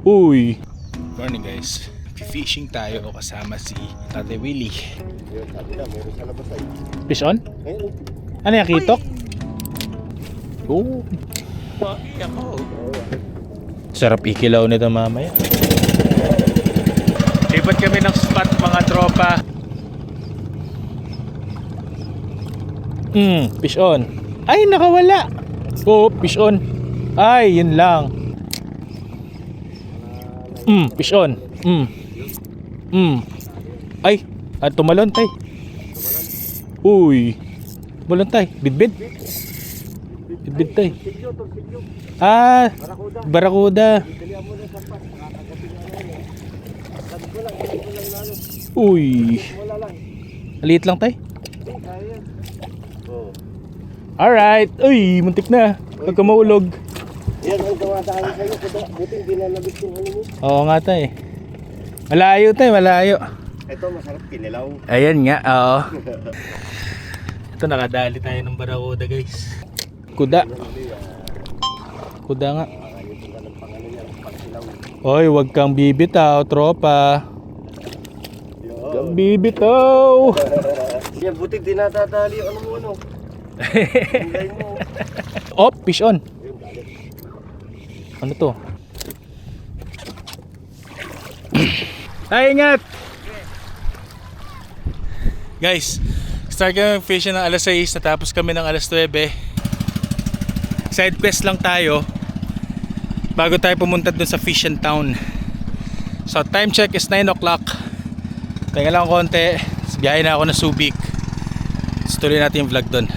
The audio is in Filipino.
Uy. Morning guys. Fishing tayo kasama si Tate Willie. Fish on? Ano yung kitok? Oh. Sarap ikilaw nito mamaya. Lipat kami ng spot mga tropa. Hmm, fish on. Ay, nakawala. Oh, fish on. Ay, yun lang. Hmm, fish on. Hmm. Hmm. Ay, at tumalon tay. Uy. Tumalon tay. Bidbid. Bidbid tay. Ah, Barakuda. Uy. Maliit lang tay. Alright. Uy, muntik na. Huwag ka. Yan ang tumatahal sa'yo. Buti hindi na nabit yung ano mo. Oo nga tay. Malayo tay, malayo. Ito, masarap kinilaw. Ayan nga, oo. Ito nakadali tayo ng barakuda guys. Kuda. Kuda nga. Oy, wag kang bibitaw, tropa. Kang bibitaw. Yan, buti di natadali yung ano mo ano. Op, fish on. Ano to? Ay, ingat! Guys, start kami fishing ng alas 6, natapos kami ng alas 9. Side quest lang tayo bago tayo pumunta dun sa fishing town. So, time check is 9 o'clock. Tingnan lang konti, biyahe na ako na Subic. Tuloy natin yung vlog dun.